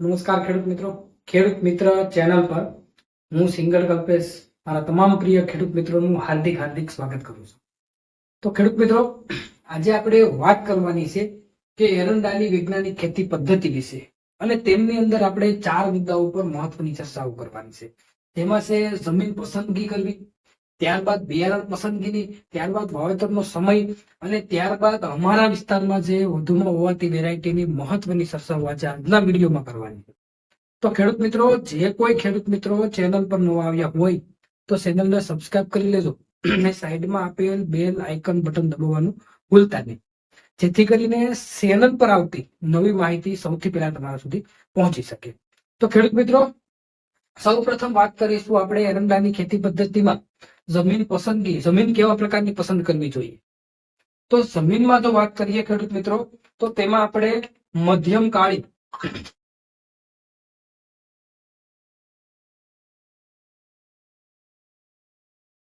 નમસ્કાર ખેડૂત મિત્રો. ખેડૂત મિત્ર ચેનલ પર હું સિંગલ કલ્પેશ મારા તમામ પ્રિય ખેડૂત મિત્રોનું હાર્દિક હાર્દિક સ્વાગત કરું છું. તો ખેડૂત મિત્રો, આજે આપણે વાત કરવાની છે કે એરંડાની વૈજ્ઞાનિક ખેતી પદ્ધતિ વિશે અને તેમની અંદર આપણે ચાર મુદ્દાઓ પર મહત્વની ચર્ચાઓ કરવાની છે. તેમાં છે જમીન પસંદગી કરવી ત્યારબાદ બિયારણ પસંદગીની, ત્યારબાદ વાવેતરનો સમય અને ત્યારબાદ અમારા વિસ્તારમાં જે વધુમાં હોવાતી વેરાયટીની મહત્વની ચર્ચાઓ આજે આજના વિડીયોમાં કરવાની તો ખેડૂત મિત્રો, જે કોઈ ખેડૂત મિત્રો ચેનલ પર નવા આવ્યા હોય, તો ચેનલને સબસ્ક્રાઇબ કરી લેજો અને સાઈડમાં આપેલ બેલ આઇકન બટન દબાવવાનું ભૂલતા નહીં. જેથી કરીને ચેનલ પર આવતી નવી માહિતી સૌથી પહેલા તમારા સુધી પહોંચી શકે. તો ખેડૂત મિત્રો સૌ પ્રથમ વાત કરીશું આપણે એરંડાની ખેતી પદ્ધતિમાં જમીન પસંદગી, જમીન કેવા પ્રકારની પસંદ કરવી જોઈએ? તો જમીનમાં જો વાત કરીએ ખેડૂત મિત્રો, તો તેમાં આપણે મધ્યમ કાળી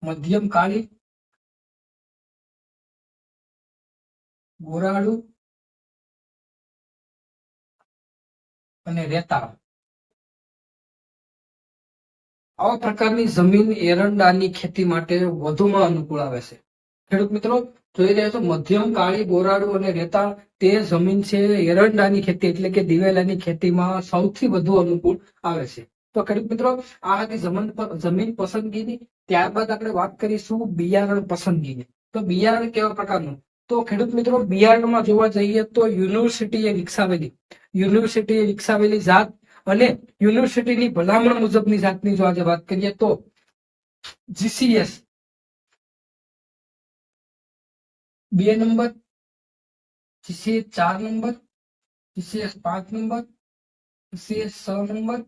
મધ્યમ કાળી, ગોરાળુ અને રેતાળ. આવા પ્રકારની જમીન એરંડાની ખેતી માટે વધુમાં અનુકૂળ આવે છે. ખેડૂત મિત્રો, જોઈ રહ્યા છો, મધ્યમ, કાળી ગોરાળુ અને રેતાળ તે જમીન છે એરંડાની ખેતી, એટલે કે દિવેલાની ખેતીમાં સૌથી વધુ અનુકૂળ આવે છે. તો ખેડૂત મિત્રો, આ હતી જમીન જમીન પસંદગીની. ત્યારબાદ આપણે વાત કરીશું બિયારણ પસંદગીની. તો બિયારણ કેવા પ્રકારનું? તો ખેડૂત મિત્રો, બિયારણમાં જોવા જઈએ તો યુનિવર્સિટીએ વિકસાવેલી. યુનિવર્સિટીએ વિકસાવેલી જાત અને યુનિવર્સિટીની ભલામણ મુજબની જાતની જો આજે વાત કરીએ તો જીસીએસ બે નંબર જીસીએસ ચાર નંબર જીસીએસ પાંચ નંબર જીસીએસ છ નંબર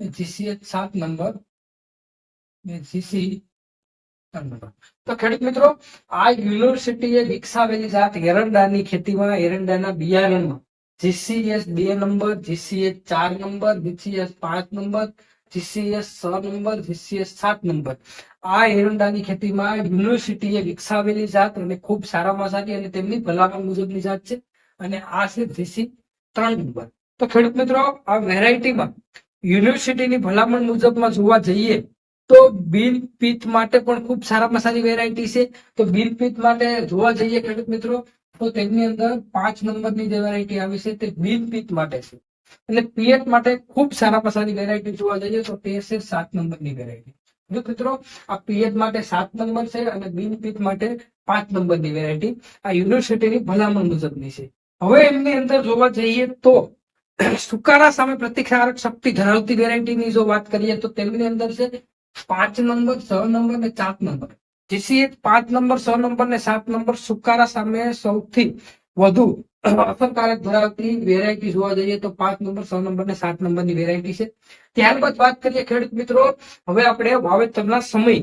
જીસીએસ સાત નંબર જીસી તો ખેડૂત મિત્રો, આ યુનિવર્સિટીએ વિકસાવેલી જાત એરંડાની ખેતીમાં, એરંડાના બિયારણમાં જીસીએસ બે નંબર, જીસીએસ ચાર નંબર, જીસીએસ પાંચ નંબર, જીસીએસ છ નંબર, જીસીએસ સાત નંબર. આ એરંડાની ખેતીમાં યુનિવર્સિટીએ વિકસાવેલી જાત અને ખૂબ સારામાં સારી અને તેમની ભલામણ મુજબની જાત છે. અને આ છે જીસી ત્રણ નંબર. તો ખેડૂત મિત્રો, આ વેરાયટીમાં યુનિવર્સિટીની ભલામણ મુજબમાં જોવા જઈએ તો બિન પિત્ત માટે પણ ખૂબ સારામાં સારી વેરાયટી છે. તો બિન પિત્ત માટે જોવા જઈએ ખેડૂત મિત્રો તો તેમની અંદર પાંચ નંબરની જે વેરાયટી આવી છે તે બિન પિત્ત માટે છે. એટલે પિયત માટે ખૂબ સારા સારી વેરાયટી જોવા જઈએ તો તે છે સાત નંબરની વેરાયટી મિત્રો, આ પિયત માટે સાત નંબર છે અને બિન પિત્ત માટે પાંચ નંબરની વેરાયટી આ યુનિવર્સિટીની ભલામણ મુજબની છે. હવે એમની અંદર જોવા જઈએ તો સુકારા સામે પ્રતિકારક શક્તિ ધરાવતી વેરાયટીની જો વાત કરીએ તો તેમની અંદર છે પાંચ નંબર, છ નંબર અને સાત નંબર. જેસી પાંચ નંબર, છ નંબર ને સાત નંબર સુકારા સામે સૌથી વધુ અસરકારક ધરાવતી વેરાયટી જોવા જઈએ તો પાંચ નંબર, છ નંબર ને સાત નંબરની વેરાયટી છે. ત્યારબાદ વાત કરીએ ખેડૂત મિત્રો, હવે આપણે વાવેતરના સમય.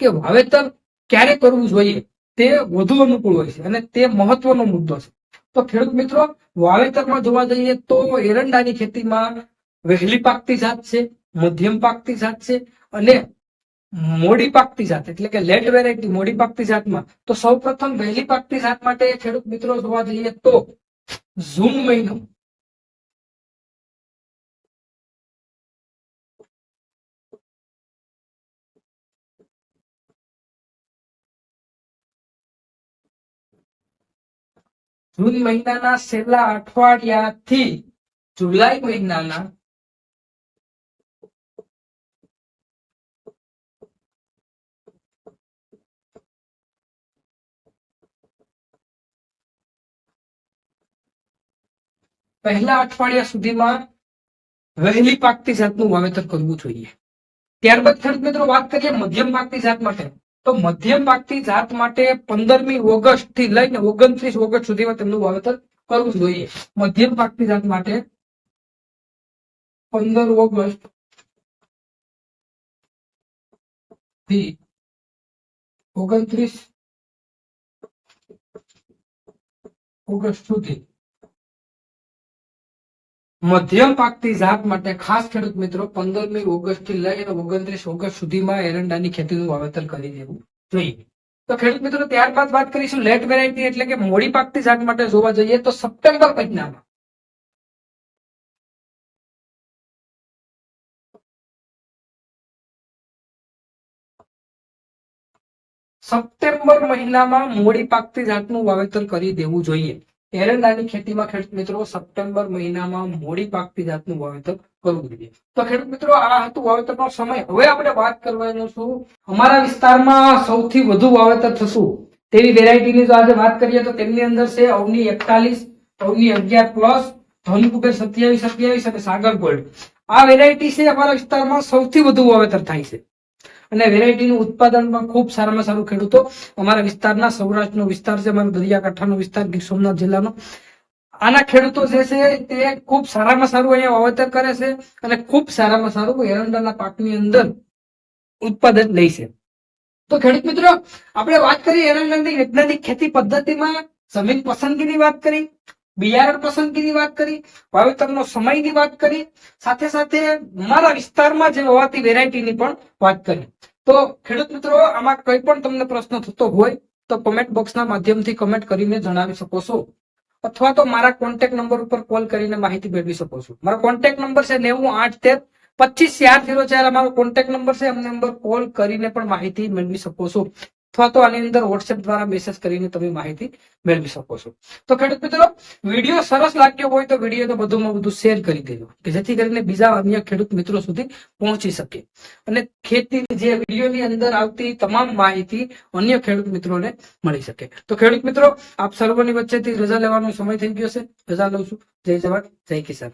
કે વાવેતર ક્યારે કરવું જોઈએ? તે વધુ અનુકૂળ હોય છે અને તે મહત્વનો મુદ્દો છે. તો ખેડૂત મિત્રો, વાવેતરમાં જોવા જઈએ તો એરંડાની ખેતીમાં વહેલી પાકતી જાત છે, મધ્યમ પાકતી જાત છે અને મોડી પાકતી જાત, એટલે કે લેટ વેરાયટી મોડી પાકતી જાતમાં. તો સૌ પ્રથમ વહેલી પાકતી જાત માટે ખેડૂત મિત્રો જોવા જઈએ તો ઝૂન મહિનો. જૂન મહિનાના છેલ્લા અઠવાડિયાથી જુલાઈ મહિનાના પહેલા અઠવાડિયા સુધીમાં વહેલી પાકતી જાતનું વાવેતર કરવું જોઈએ. ત્યારબાદ ખેડૂત મિત્રો વાત કરીએ મધ્યમ પાકતી જાત માટે. તો મધ્યમ પાકતી જાત માટે પંદરમી ઓગસ્ટથી લઈને ઓગણત્રીસ ઓગસ્ટ સુધીમાં તેમનું વાવેતર કરવું જોઈએ. મધ્યમ પાકતી જાત માટે પંદર ઓગસ્ટથી ઓગણત્રીસ ઓગસ્ટ સુધી મધ્યમ પાકતી જાત માટે ખાસ ખેડૂત મિત્રો પંદરમી ઓગસ્ટથી લઈને ઓગણત્રીસ ઓગસ્ટ સુધીમાં એરંડાની ખેતીનું વાવેતર કરી દેવું જોઈએ. તો ખેડૂત મિત્રો, ત્યારબાદ વાત કરીશું લેટ વેરાયટી એટલે કે મોડી પાકતી જાત માટે જોવા જઈએ તો સપ્ટેમ્બર મહિનામાં. સપ્ટેમ્બર મહિનામાં મોડી પાકતી જાતનું વાવેતર કરી દેવું જોઈએ. એરંડાની ખેતીમાં ખેડૂત મિત્રો સપ્ટેમ્બર મહિનામાં મોડી પાકતી જાતનું વાવેતર કરવું જોઈએ. તો ખેડૂત મિત્રો, આ હતું વાવેતરનો સમય. હવે આપણે વાત કરવાનો છું અમારા વિસ્તારમાં સૌથી વધુ વાવેતર થશું તેવી વેરાયટીની જો આજે વાત કરીએ તો તેમની અંદર છે અવની એકતાલીસ, અવની અગિયાર પ્લસ ધનકુબેર સત્યાવીસ સત્યાવીસ અને સાગર ગોલ્ડ આ વેરાયટી છે અમારા વિસ્તારમાં સૌથી વધુ વાવેતર થાય છે. અને વેરાયટીનું ઉત્પાદન પણ ખૂબ સારામાં સારું ખેડૂતો અમારા વિસ્તારના સૌરાષ્ટ્રનો વિસ્તાર છે, અમારો દરિયાકાંઠાનો વિસ્તાર, ગીર સોમનાથ જિલ્લાનો. આના ખેડૂતો જે છે તે ખૂબ સારામાં સારું અહીંયા વાવેતર કરે છે અને ખૂબ સારામાં સારું એરંડાના પાકની અંદર ઉત્પાદન લે છે. તો ખેડૂત મિત્રો, આપણે વાત કરી એરંડાની વૈજ્ઞાનિક ખેતી પદ્ધતિમાં જમીન પસંદગીની વાત કરી. બિયારણ પસંદગીની વાત કરી, વાવેતરનો સમયની વાત કરી, સાથે સાથે મારા વિસ્તારમાં જે હોવાતી વેરાયટીની પણ વાત કરી. તો ખેડૂત મિત્રો, આમાં કોઈ પણ તમને પ્રશ્ન થતો હોય, તો કોમેન્ટ બોક્સના માધ્યમથી કમેન્ટ કરીને જણાવી શકો છો. અથવા તો મારા કોન્ટેક્ટ નંબર ઉપર કોલ કરીને માહિતી મેળવી શકો છો. મારો કોન્ટેક્ટ નંબર છે નેવું આઠ તેર પચીસ ચાર ઝીરો ચાર. અમારો કોન્ટેક્ટ નંબર છે અમને નંબર કોલ કરીને પણ માહિતી મેળવી શકો છો. અથવા તો આની અંદર વોટ્સએપ દ્વારા મેસેજ કરીને તમે માહિતી મેળવી શકો છો. તો ખેડૂત મિત્રો, વીડિયો સરસ લાગ્યો હોય તો વિડીયોને બધું બધું શેર કરી દેજો, કે જેથી કરીને બીજા અન્ય ખેડૂત મિત્રો સુધી પહોંચી શકે. અને ખેતી જે વિડીયોની અંદર આવતી તમામ માહિતી અન્ય ખેડૂત મિત્રોને મળી શકે. તો ખેડૂત મિત્રો, આપ સર્વની વચ્ચેથી રજા લેવાનો સમય થઈ ગયો છે. રજા લઉં છું. જય જવાન, જય કિસાન.